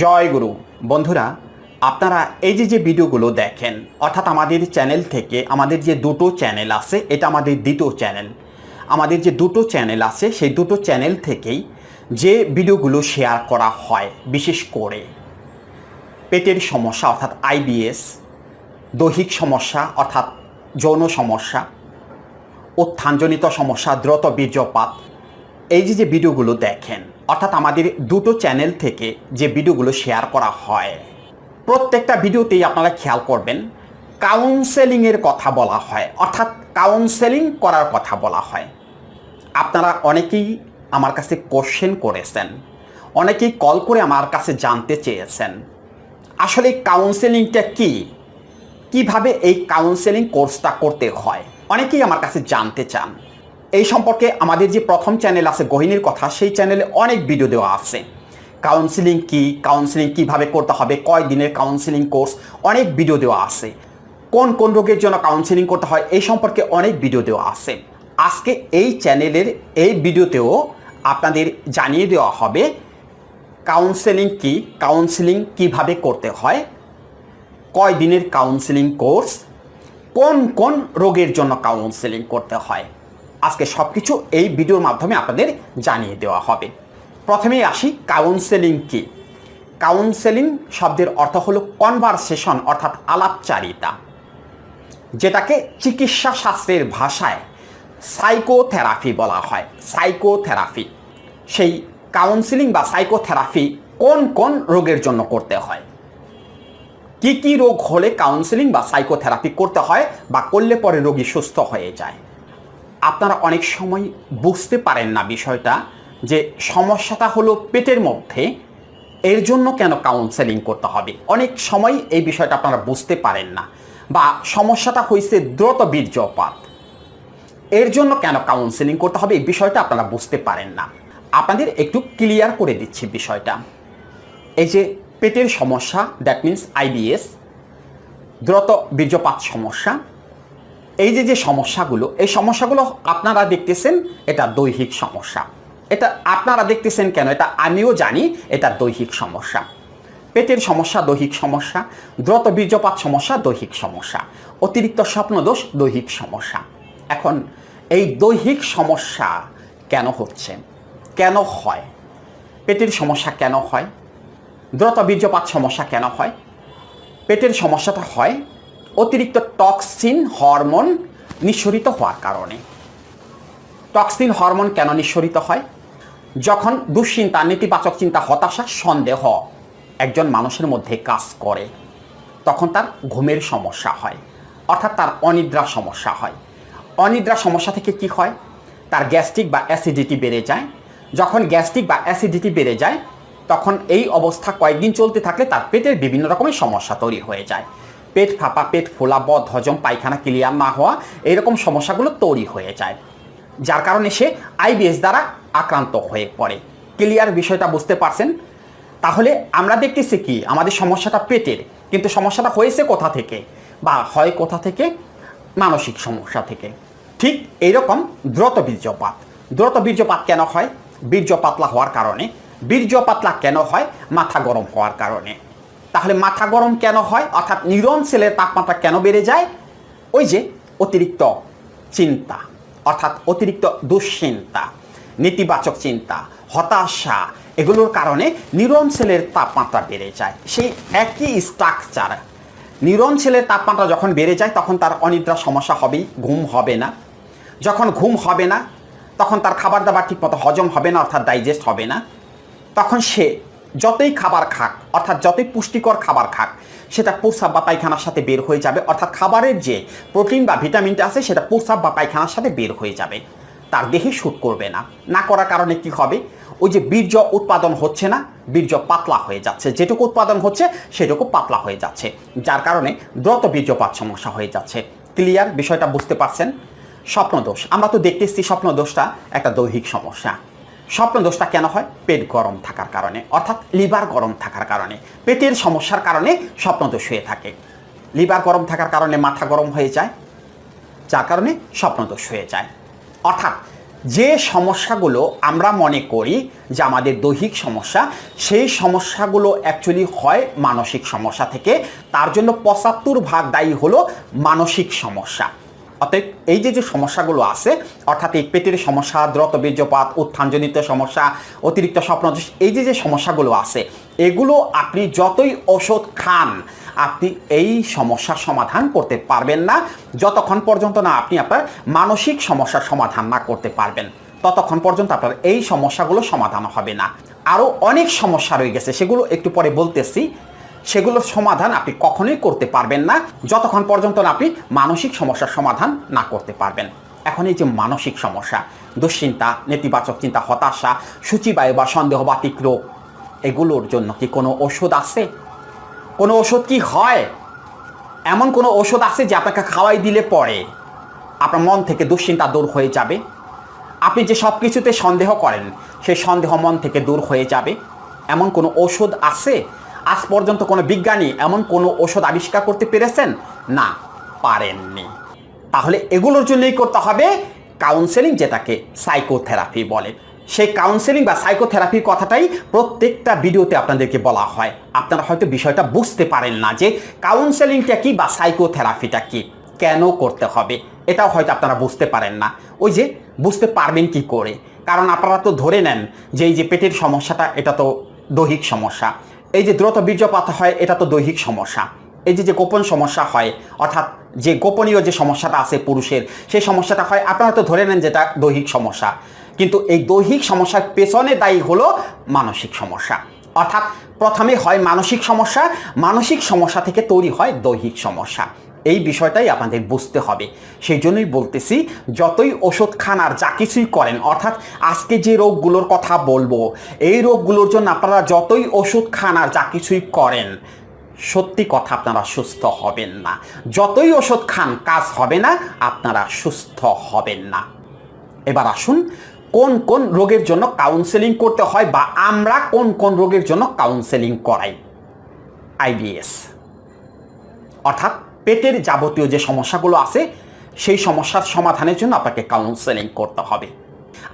জয় গুরু। বন্ধুরা, আপনারা এই যে যে ভিডিওগুলো দেখেন, অর্থাৎ আমাদের চ্যানেল থেকে আমাদের যে দুটো চ্যানেল আছে, এটা আমাদের দ্বিতীয় চ্যানেল। আমাদের যে দুটো চ্যানেল আছে, সেই দুটো চ্যানেল থেকেই যে ভিডিওগুলো শেয়ার করা হয়, বিশেষ করে পেটের সমস্যা, অর্থাৎ আইবিএস দৈহিক সমস্যা, অর্থাৎ যৌন সমস্যা, উত্থানজনিত সমস্যা, দ্রুত বীর্যপাত, এই যে যে ভিডিওগুলো দেখেন অর্থাৎ আমাদের দুটো চ্যানেল থেকে যে ভিডিওগুলো শেয়ার করা হয়। প্রত্যেকটা ভিডিওতেই আপনারা খেয়াল করবেন কাউন্সেলিংয়ের কথা বলা হয়, অর্থাৎ কাউন্সেলিং করার কথা বলা হয়। আপনারা অনেকেই আমার কাছে কোশ্চেন করেছেন, অনেকেই কল করে আমার কাছে জানতে চেয়েছেন। আসলে কাউন্সেলিংটা কি? কীভাবে এই কাউন্সেলিং কোর্সটা করতে হয়? অনেকেই আমার কাছে জানতে চান। এই সম্পর্কে আমাদের যে প্রথম চ্যানেল আছে গহিনীর কথা, সেই চ্যানেলে অনেক ভিডিও দেওয়া আছে। কাউন্সিলিং কি কাউন্সিলিং কীভাবে করতে হবে কয় দিনের কাউন্সিলিং কোর্স অনেক ভিডিও দেওয়া আছে। কোন কোন রোগের জন্য কাউন্সিলিং করতে হয়, এই সম্পর্কে অনেক ভিডিও দেওয়া আছে। আজকে এই চ্যানেলের এই ভিডিওতেও আপনাদের জানিয়ে দেওয়া হবে কাউন্সেলিং কি কাউন্সিলিং কীভাবে করতে হয় কয় দিনের কাউন্সিলিং কোর্স কোন কোন রোগের জন্য কাউন্সেলিং করতে হয়। আজকে সব কিছু এই ভিডিওর মাধ্যমে আপনাদের জানিয়ে দেওয়া হবে। প্রথমেই আসি কাউন্সেলিং কি? কাউন্সেলিং শব্দের অর্থ হলো কনভারসেশন অর্থাৎ আলাপচারিতা, যেটাকে চিকিৎসা শাস্ত্রের ভাষায় সাইকোথেরাপি বলা হয়। সাইকোথেরাপি সেই কাউন্সিলিং বা সাইকোথেরাপি কোন কোন রোগের জন্য করতে হয়? কি কি রোগ হলে কাউন্সিলিং বা সাইকোথেরাপি করতে হয় বা করলে পরে রোগী সুস্থ হয়ে যায়? আপনারা অনেক সময় বুঝতে পারেন না বিষয়টা যে সমস্যাটা হলো পেটের মধ্যে, এর জন্য কেন কাউন্সেলিং করতে হবে? অনেক সময় এই বিষয়টা আপনারা বুঝতে পারেন না। বা সমস্যাটা হয়েছে দ্রুত বীর্যপাত। এর জন্য কেন কাউন্সেলিং করতে হবে? এই বিষয়টা আপনারা বুঝতে পারেন না। আপনাদের একটু ক্লিয়ার করে দিচ্ছি বিষয়টা। এই যে পেটের সমস্যা দ্যাট মিন্স আইবিএস দ্রুত বীর্যপাত সমস্যা এই যে যে সমস্যাগুলো, এই সমস্যাগুলো আপনারা দেখতেছেন, এটা দৈহিক সমস্যা। এটা আপনারা দেখতেছেন কেন? এটা আমিও জানি, এটা দৈহিক সমস্যা। পেটের সমস্যা, দৈহিক সমস্যা। দ্রুত বীর্যপাত সমস্যা, দৈহিক সমস্যা। অতিরিক্ত স্বপ্নদোষ, দৈহিক সমস্যা। এখন, এই দৈহিক সমস্যা কেন হচ্ছে? কেন হয়? পেটের সমস্যা কেন হয়? দ্রুত বীর্যপাত সমস্যা কেন হয়? পেটের সমস্যাটা হয় অতিরিক্ত টক্সিন হরমোন নিঃসরিত হওয়ার কারণে। টক্সিন হরমোন কেন নিঃসরিত হয়? যখন দুশ্চিন্তা, নেতিবাচক চিন্তা, হতাশা, সন্দেহ একজন মানুষের মধ্যে কাজ করে, তখন তার ঘুমের সমস্যা হয়, অর্থাৎ তার অনিদ্রা সমস্যা হয়। অনিদ্রা সমস্যা থেকে কি হয়? তার গ্যাস্ট্রিক বা অ্যাসিডিটি বেড়ে যায়। যখন গ্যাস্ট্রিক বা অ্যাসিডিটি বেড়ে যায়, তখন এই অবস্থা কয়েকদিন চলতে থাকলে তার পেটের বিভিন্ন রকমের সমস্যা তৈরি হয়ে যায়। পেট ফাঁপা, পেট ফোলা, বদ, হজম, পায়খানা, ক্লিয়ার না হওয়া, এরকম সমস্যাগুলো তৈরি হয়ে যায়। যার কারণে সে আইবিএস দ্বারা আক্রান্ত হয়ে পড়ে। ক্লিয়ার বিষয়টা বুঝতে পারছেন? তাহলে আমরা দেখতেছি কি? আমাদের সমস্যাটা পেটের। কিন্তু সমস্যাটা হয়েছে কোথা থেকে? বা হয় কোথা থেকে? মানসিক সমস্যা থেকে। ঠিক এইরকম দ্রুত বীর্যপাত। দ্রুত বীর্যপাত কেন হয়? বীর্য পাতলা হওয়ার কারণে। বীর্য পাতলা কেন হয়? মাথা গরম হওয়ার কারণে। তাহলে মাথা গরম কেন হয়? অর্থাৎ নিউরন সেলের তাপমাত্রা কেন বেড়ে যায়? ওই যে অতিরিক্ত চিন্তা, অর্থাৎ অতিরিক্ত দুশ্চিন্তা, নেতিবাচক চিন্তা, হতাশা, এগুলোর কারণে নিউরন সেলের তাপমাত্রা বেড়ে যায়। সেই একই স্ট্রাকচার নিউরন সেলের তাপমাত্রা যখন বেড়ে যায়, তখন তার অনিদ্রা সমস্যা হবেই, ঘুম হবে না। যখন ঘুম হবে না, তখন তার খাবার দাবার ঠিকমতো হজম হবে না, অর্থাৎ ডাইজেস্ট হবে না। তখন সে যতই খাবার খাক, অর্থাৎ যতই পুষ্টিকর খাবার খাক, সেটা প্রস্রাব বা পায়খানার সাথে বের হয়ে যাবে। অর্থাৎ খাবারের যে প্রোটিন বা ভিটামিনটা আছে, সেটা প্রস্রাব বা পায়খানার সাথে বের হয়ে যাবে। তার দেহে শ্যুট করবে না। না করার কারণে কি হবে? ওই যে বীর্য উৎপাদন হচ্ছে না, বীর্য পাতলা হয়ে যাচ্ছে। যেটুকু উৎপাদন হচ্ছে, সেটুকু পাতলা হয়ে যাচ্ছে। যার কারণে দ্রুত বীর্যপাত সমস্যা হয়ে যাচ্ছে। ক্লিয়ার? বিষয়টা বুঝতে পারছেন? স্বপ্নদোষ। আমরা তো দেখতেছি স্বপ্নদোষটা একটা দৈহিক সমস্যা। স্বপ্ন দোষটা কেন হয়? পেট গরম থাকার কারণে, অর্থাৎ লিভার গরম থাকার কারণে, পেটের সমস্যার কারণে স্বপ্ন দোষ হয়ে থাকে। লিভার গরম থাকার কারণে মাথা গরম হয়ে যায়, যার কারণে স্বপ্ন দোষ হয়ে যায়। অর্থাৎ যে সমস্যাগুলো আমরা মনে করি যে আমাদের দৈহিক সমস্যা, সেই সমস্যাগুলো অ্যাকচুয়ালি হয় মানসিক সমস্যা থেকে। তার জন্য পঁচাত্তর ভাগ দায়ী হলো মানসিক সমস্যা। অতএব এই যে যে সমস্যাগুলো আছে, অর্থাৎ এই পেটের সমস্যা, দ্রত বীর্যপাত, উত্থানজনিত সমস্যা, অতিরিক্ত স্বপ্নদোষ এই যে যে সমস্যাগুলো আছে, এগুলো আপনি যতই ওষুধ খান, আপনি এই সমস্যার সমাধান করতে পারবেন না। যতক্ষণ পর্যন্ত না আপনি আপনার মানসিক সমস্যার সমাধান না করতে পারবেন, ততক্ষণ পর্যন্ত আপনার এই সমস্যাগুলো সমাধান হবে না। আরও অনেক সমস্যা রয়ে গেছে, সেগুলো একটু পরে বলতেছি। সেগুলোর সমাধান আপনি কখনোই করতে পারবেন না। যতক্ষণ পর্যন্ত না আপনি মানসিক সমস্যার সমাধান না করতে পারবেন। এখন এই যে মানসিক সমস্যা, দুশ্চিন্তা, নেতিবাচক চিন্তা, হতাশা, সূচিবায়ু বা সন্দেহবাতিক রোগ এগুলোর জন্য কি কোনো ওষুধ আছে? কোনো ওষুধ কি হয়? এমন কোনো ওষুধ আছে যে আপনাকে খাওয়াই দিলে পরে আপনার মন থেকে দুশ্চিন্তা দূর হয়ে যাবে? আপনি যে সব কিছুতে সন্দেহ করেন, সেই সন্দেহ মন থেকে দূর হয়ে যাবে। এমন কোনো ওষুধ আছে আজ পর্যন্ত কোনো বিজ্ঞানী এমন কোনো ওষুধ আবিষ্কার করতে পেরেছেন? না, পারেননি। তাহলে এগুলোর জন্যই করতে হবে কাউন্সেলিং যেটাকে সাইকোথেরাপি বলে। সেই কাউন্সেলিং বা সাইকোথেরাপির কথাটাই প্রত্যেকটা ভিডিওতে আপনাদেরকে বলা হয়। আপনারা হয়তো বিষয়টা বুঝতে পারেন না যে কাউন্সেলিংটা কি বা সাইকোথেরাপিটা কি, কেন করতে হবে, এটাও হয়তো আপনারা বুঝতে পারেন না। ওই যে, বুঝতে পারবেন কি করে? কারণ আপনারা তো ধরে নেন যে এই যে পেটের সমস্যাটা, এটা তো দৈহিক সমস্যা। এই যে দ্রুত বীর্যপাত হয়, এটা তো দৈহিক সমস্যা। এই যে যে গোপন সমস্যা হয়, অর্থাৎ যে গোপনীয় যে সমস্যাটা আছে পুরুষের, সেই সমস্যাটা হয়, আপনারা তো ধরে নেন যেটা দৈহিক সমস্যা। কিন্তু এই দৈহিক সমস্যার পেছনে দায়ী হলো মানসিক সমস্যা। অর্থাৎ প্রথমে হয় মানসিক সমস্যা মানসিক সমস্যা থেকে তৈরি হয় দৈহিক সমস্যা। এই বিষয়টাই আপনাদের বুঝতে হবে। সেই জন্যই বলতেছি, যতই ওষুধ খান আর যা কিছুই করেন, অর্থাৎ আজকে যে রোগগুলোর কথা বলব, এই রোগগুলোর জন্য আপনারা যতই ওষুধ খান আর যা কিছুই করেন, সত্যি কথা আপনারা সুস্থ হবেন না। যতই ওষুধ খান, কাজ হবে না, আপনারা সুস্থ হবেন না। এবার আসুন, কোন কোন রোগের জন্য কাউন্সেলিং করতে হয় বা আমরা কোন কোন রোগের জন্য কাউন্সেলিং করাই? আইবিএস অর্থাৎ পেটের যাবতীয় যে সমস্যাগুলো আছে, সেই সমস্যার সমাধানের জন্য আপনাকে কাউন্সেলিং করতে হবে।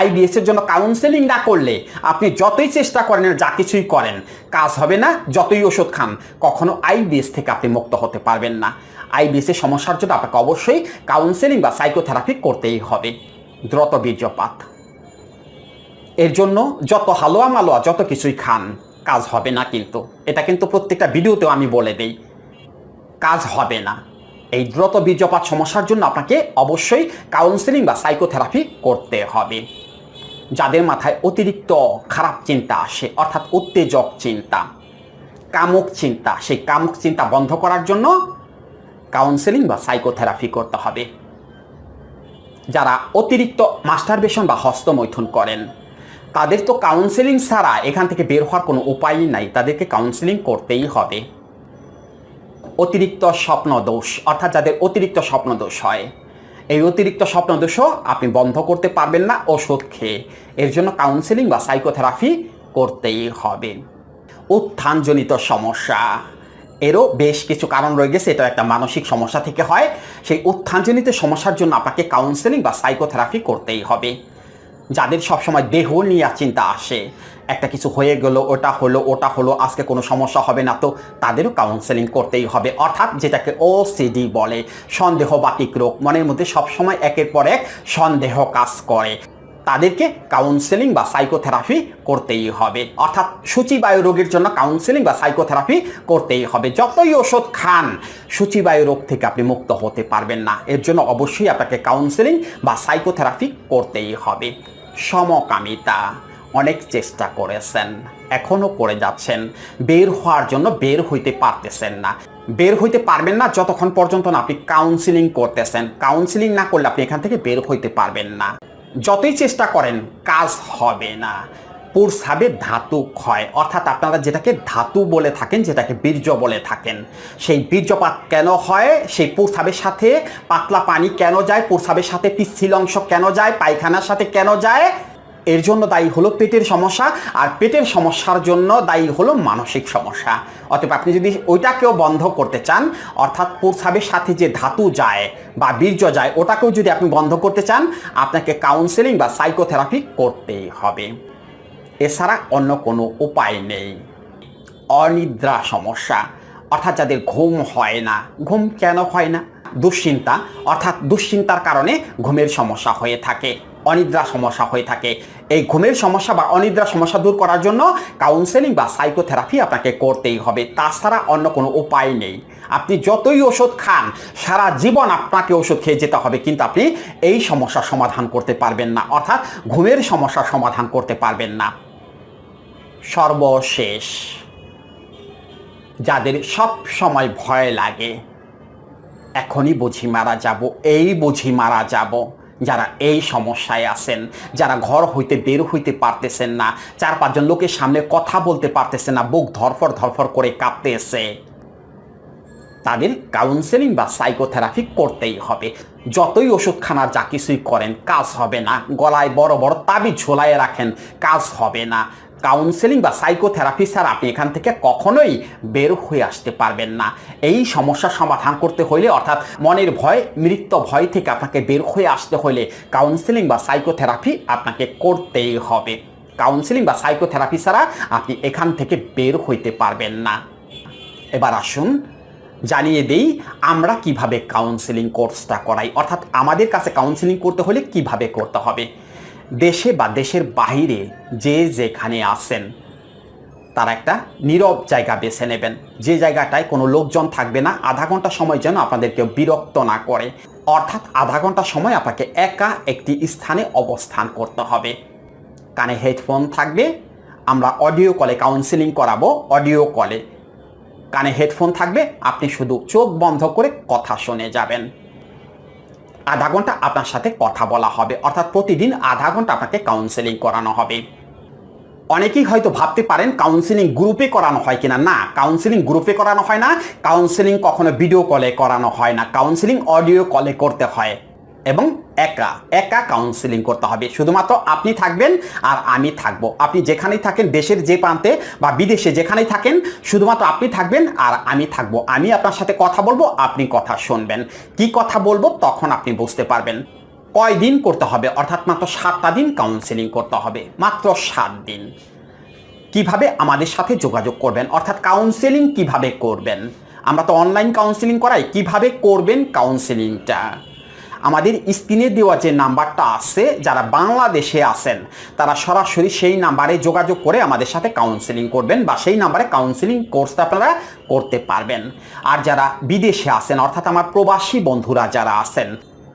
আইবিএস এর জন্য কাউন্সেলিং না করলে আপনি যতই চেষ্টা করেন যা কিছুই করেন, কাজ হবে না, যতই ওষুধ খান, কখনো আইবিএস থেকে আপনি মুক্ত হতে পারবেন না। এর সমস্যার জন্য আপনাকে অবশ্যই কাউন্সেলিং বা সাইকোথেরাপি করতেই হবে। দ্রুত বীর্যপাত। এর জন্য যত হালুয়া মালোয়া যত কিছুই খান, কাজ হবে না কিন্তু। এটা কিন্তু প্রত্যেকটা ভিডিওতেও আমি বলে দেই। কাজ হবে না। এই দ্রুত বীর্যপাত সমস্যার জন্য আপনাকে অবশ্যই কাউন্সেলিং বা সাইকোথেরাপি করতে হবে। যাদের মাথায় অতিরিক্ত খারাপ চিন্তা আসে, অর্থাৎ উত্তেজক চিন্তা, কামুক চিন্তা, সেই কামুক চিন্তা বন্ধ করার জন্য কাউন্সেলিং বা সাইকোথেরাপি করতে হবে। যারা অতিরিক্ত মাস্টারবেশন বা হস্তমৈথুন করেন, তাদের তো কাউন্সেলিং ছাড়া এখান থেকে বের হওয়ার কোনো উপায়ই নাই, তাদেরকে কাউন্সেলিং করতেই হবে। অতিরিক্ত স্বপ্ন দোষ, অর্থাৎ যাদের অতিরিক্ত স্বপ্ন দোষ হয়, এই অতিরিক্ত স্বপ্ন দোষও আপনি বন্ধ করতে পারবেন না ওষুধ খেয়ে। এর জন্য কাউন্সেলিং বা সাইকোথেরাপি করতেই হবে। উত্থানজনিত সমস্যা, এরও বেশ কিছু কারণ রয়ে গেছে এটা একটা মানসিক সমস্যা থেকে হয়। সেই উত্থানজনিত সমস্যার জন্য আপনাকে কাউন্সেলিং বা সাইকোথেরাপি করতেই হবে। যাদের সবসময় দেহ নিয়ে চিন্তা আসে একটা কিছু হয়ে গেল, ওটা হলো ওটা হলো, আজকে কোনো সমস্যা হবে না। তো তাদেরও কাউন্সেলিং করতেই হবে। অর্থাৎ যেটাকে ওসিডি বলে, সন্দেহ সন্দেহবাতিক রোগ মনের মধ্যে সবসময় একের পর এক সন্দেহ কাজ করে। তাদেরকে কাউন্সেলিং বা সাইকোথেরাপি করতেই হবে। অর্থাৎ সূচিবায়ু রোগের জন্য কাউন্সেলিং বা সাইকোথেরাপি করতেই হবে। যতই ওষুধ খান, সূচিবায়ু রোগ থেকে আপনি মুক্ত হতে পারবেন না। এর জন্য অবশ্যই আপনাকে কাউন্সেলিং বা সাইকোথেরাপি করতেই হবে। সমকামিতা। অনেক চেষ্টা করেছেন, এখনও করে যাচ্ছেন। বের হওয়ার জন্য বের হইতে পারতেছেন না। বের হইতে পারবেন না যতক্ষণ পর্যন্ত না আপনি কাউন্সিলিং করতেছেন। কাউন্সিলিং না করলে আপনি এখান থেকে বের হইতে পারবেন না। যতই চেষ্টা করেন, কাজ হবে না। পুরসাবে ধাতু ক্ষয়। অর্থাৎ আপনারা যেটাকে ধাতু বলে থাকেন, যেটাকে বীর্য বলে থাকেন, সেই বীর্যপাত কেন হয়? সেই পুরসাবের সাথে পাতলা পানি কেন যায়? পুরসাবের সাথে পিচ্ছিল অংশ কেন যায়? পায়খানার সাথে কেন যায়? এর জন্য দায়ী হলো পেটের সমস্যা, আর পেটের সমস্যার জন্য দায়ী হলো মানসিক সমস্যা। অতএব আপনি যদি ওইটাকেও বন্ধ করতে চান, অর্থাৎ প্রস্রাবের সাথে যে ধাতু যায় বা বীর্য যায়, ওটাকেও যদি আপনি বন্ধ করতে চান, আপনাকে কাউন্সেলিং বা সাইকোথেরাপি করতেই হবে। এছাড়া অন্য কোনো উপায় নেই। অনিদ্রা সমস্যা, অর্থাৎ যাদের ঘুম হয় না। ঘুম কেন হয় না? দুশ্চিন্তা, অর্থাৎ দুশ্চিন্তার কারণে ঘুমের সমস্যা হয়ে থাকে। অনিদ্রা সমস্যা হয়ে থাকে। এই ঘুমের সমস্যা বা অনিদ্রা সমস্যা দূর করার জন্য কাউন্সেলিং বা সাইকোথেরাপি আপনাকে করতেই হবে। তাছাড়া অন্য কোনো উপায় নেই। আপনি যতই ওষুধ খান, সারা জীবন আপনাকে ওষুধ খেয়ে যেতে হবে, কিন্তু আপনি এই সমস্যার সমাধান করতে পারবেন না। অর্থাৎ ঘুমের সমস্যার সমাধান করতে পারবেন না। সর্বশেষ, যাদের সব সময় ভয় লাগে, এখনই বুঝি মারা যাব, এই বুঝি মারা যাব। যারা এই সমস্যায় আছেন, যারা ঘর হইতে বের হইতে পারতেছেন না, চার পাঁচজন লোকের সামনে কথা বলতে পারতেছেন না, বুক ধরফর ধরফর করে কাঁপতেছে। তাদের কাউন্সেলিং বা সাইকোথেরাপি করতেই হবে। যতই ওষুধ খানার যা কিছুই করেন, কাজ হবে না। গলায় বড় বড় তাবি ঝোলায় রাখেন, কাজ হবে না। কাউন্সেলিং বা সাইকোথেরাপি ছাড়া আপনি এখান থেকে কখনোই বের হয়ে আসতে পারবেন না। এই সমস্যার সমাধান করতে হইলে, অর্থাৎ মনের ভয়, মৃত্যু ভয় থেকে আপনাকে বের হয়ে আসতে হলে কাউন্সেলিং বা সাইকোথেরাপি আপনাকে করতেই হবে। কাউন্সেলিং বা সাইকোথেরাপি ছাড়া আপনি এখান থেকে বের হইতে পারবেন না। এবার আসুন, জানিয়ে দেই আমরা কীভাবে কাউন্সেলিং কোর্সটা করাই। অর্থাৎ আমাদের কাছে কাউন্সেলিং করতে হলে কীভাবে করতে হবে? দেশে বা দেশের বাইরে যে যেখানে আছেন, তার একটা নীরব জায়গা বেছে নেবেন। যে জায়গাটায় কোনো লোকজন থাকবে না, আধা ঘণ্টা সময় যেন আপনাদেরকে বিরক্ত না করে। অর্থাৎ আধা ঘণ্টা সময় আপনাকে একা একটি স্থানে অবস্থান করতে হবে। কানে হেডফোন থাকবে, আমরা অডিও কলে কাউন্সেলিং করাবো, অডিও কলে। কানে হেডফোন থাকবে, আপনি শুধু চোখ বন্ধ করে কথা শুনে যাবেন। আধা ঘণ্টা আপনার সাথে কথা বলা হবে। অর্থাৎ প্রতিদিন আধা ঘণ্টা আপনাকে কাউন্সেলিং করানো হবে। অনেকেই হয়তো ভাবতে পারেন কাউন্সেলিং গ্রুপে করানো হয় কিনা? না কাউন্সেলিং গ্রুপে করানো হয় না। কাউন্সেলিং কখনো ভিডিও কলে করানো হয় না। কাউন্সেলিং অডিও কলে করতে হয়। এবং একা একা কাউন্সেলিং করতে হবে। শুধুমাত্র আপনি থাকবেন আর আমি থাকব। আপনি যেখানেই থাকেন, দেশের যে প্রান্তে বা বিদেশে যেখানেই থাকেন, শুধুমাত্র আপনি থাকবেন আর আমি থাকব। আমি আপনার সাথে কথা বলব, আপনি কথা শুনবেন। কি কথা বলব তখন আপনি বুঝতে পারবেন। কয় দিন করতে হবে? অর্থাৎ মাত্র সাতটা দিন কাউন্সেলিং করতে হবে। মাত্র সাত দিন। কীভাবে আমাদের সাথে যোগাযোগ করবেন? অর্থাৎ কাউন্সেলিং কীভাবে করবেন? আমরা তো অনলাইন কাউন্সেলিং করাই। কীভাবে করবেন কাউন্সেলিংটা আমাদের স্ক্রিনে দেওয়া যে নাম্বারটা আছে, যারা বাংলাদেশে আছেন, তারা সরাসরি সেই নাম্বারে যোগাযোগ করে আমাদের সাথে কাউন্সেলিং করবেন বা সেই নাম্বারে কাউন্সেলিং কোর্সটা আপনারা করতে পারবেন। আর যারা বিদেশে আছেন, অর্থাৎ আমার প্রবাসী বন্ধুরা যারা আছেন,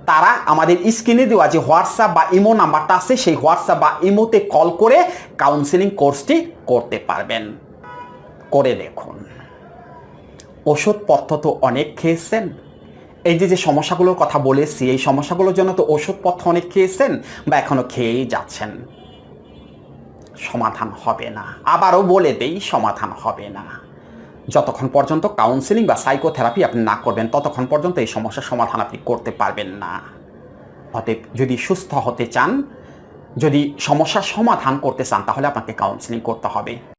তারা আমাদের স্ক্রিনে দেওয়া যে হোয়াটসঅ্যাপ বা ইমো নাম্বারটা আছে, সেই হোয়াটসঅ্যাপ বা ইমোতে কল করে কাউন্সেলিং কোর্সটি করতে পারবেন। করে দেখুন। ওষুধপত্র তো অনেক খেয়েছেন এই যে যে সমস্যাগুলোর কথা বলেছি, এই সমস্যাগুলোর জন্য তো ওষুধপত্র অনেক খেয়েছেন বা এখনও খেয়েই যাচ্ছেন? সমাধান হবে না। আবারও বলে দেই, সমাধান হবে না। যতক্ষণ পর্যন্ত কাউন্সেলিং বা সাইকোথেরাপি আপনি না করবেন, ততক্ষণ পর্যন্ত এই সমস্যার সমাধান আপনি করতে পারবেন না। অতএব যদি সুস্থ হতে চান, যদি সমস্যার সমাধান করতে চান, তাহলে আপনাকে কাউন্সেলিং করতে হবে।